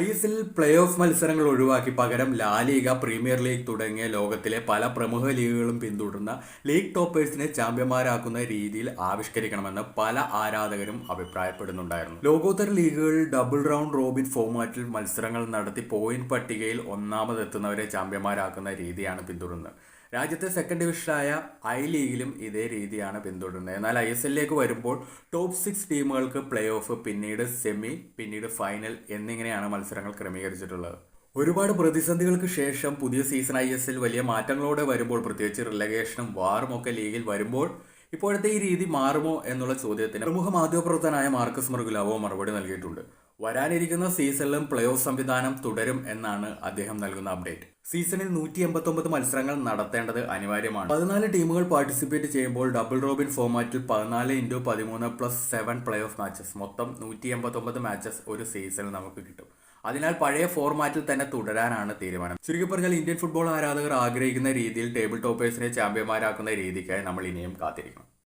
I L play off മത്സരങ്ങൾ ഒഴിവാക്കി പകരം ലാ ലീഗ പ്രീമിയർ ലീഗ് തുടങ്ങിയ ലോകത്തിലെ പല പ്രമുഖ ലീഗുകളും പിന്തുടർന്ന ലീഗ് ടോപ്പേഴ്സിനെ ചാമ്പ്യന്മാരാക്കുന്ന രീതിയിൽ ആവിഷ്കരിക്കണമെന്ന് പല ആരാധകരും അഭിപ്രായപ്പെടുന്നുണ്ടായിരുന്നു. ലോകോത്തര ലീഗുകളിൽ ഡബിൾ റൗണ്ട് റോബിൻ ഫോർമാറ്റിൽ മത്സരങ്ങൾ നടത്തി പോയിന്റ് പട്ടികയിൽ ഒന്നാമതെത്തുന്നവരെ ചാമ്പ്യന്മാരാക്കുന്ന രീതിയാണ് പിന്തുടരുന്നത് രാജ്യത്തെ സെക്കൻഡ് ഡിവിഷനായ ഐ ലീഗിലും ഇതേ രീതിയാണ് പിന്തുടരുന്നത്. എന്നാൽ ഐ എസ് എല്ലിലേക്ക് വരുമ്പോൾ ടോപ്പ് സിക്സ് ടീമുകൾക്ക് പ്ലേ ഓഫ് പിന്നീട് സെമി പിന്നീട് ഫൈനൽ എന്നിങ്ങനെയാണ് മത്സരങ്ങൾ ക്രമീകരിച്ചിട്ടുള്ളത്. ഒരുപാട് പ്രതിസന്ധികൾക്ക് ശേഷം പുതിയ സീസൺ ഐ എസ് എൽ വലിയ മാറ്റങ്ങളോടെ വരുമ്പോൾ പ്രത്യേകിച്ച് റിലഗേഷനും വാറും ഒക്കെ ലീഗിൽ വരുമ്പോൾ ഇപ്പോഴത്തെ ഈ രീതി മാറുമോ എന്നുള്ള ചോദ്യത്തിന് പ്രമുഖ മാധ്യമപ്രവർത്തനായ മാർക്കസ് മർഗുലാവോ മറുപടി നൽകിയിട്ടുണ്ട്. വരാനിരിക്കുന്ന സീസണിലും പ്ലേ ഓഫ് സംവിധാനം തുടരും എന്നാണ് അദ്ദേഹം നൽകുന്ന അപ്ഡേറ്റ് സീസണിൽ നൂറ്റി എൺപത്തൊമ്പത് മത്സരങ്ങൾ നടത്തേണ്ടത് അനിവാര്യമാണ്. പതിനാല് ടീമുകൾ പാർട്ടിസിപ്പേറ്റ് ചെയ്യുമ്പോൾ ഡബിൾ റോബിൻ ഫോർമാറ്റിൽ പതിനാല് ഇന്റു പതിമൂന്ന് plus seven play off matches മൊത്തം നൂറ്റി എൺപത്തൊമ്പത് മാച്ചസ് ഒരു സീസണിൽ നമുക്ക് കിട്ടും. അതിനാൽ പഴയ ഫോർമാറ്റിൽ തന്നെ തുടരാനാണ് തീരുമാനം. ചുരുക്കി പറഞ്ഞാൽ ഇന്ത്യൻ ഫുട്ബോൾ ആരാധകർ ആഗ്രഹിക്കുന്ന രീതിയിൽ ടേബിൾ ടോപ്പേഴ്സിനെ ചാമ്പ്യന്മാരാക്കുന്ന രീതിക്കായി നമ്മൾ ഇനിയും കാത്തിരിക്കണം.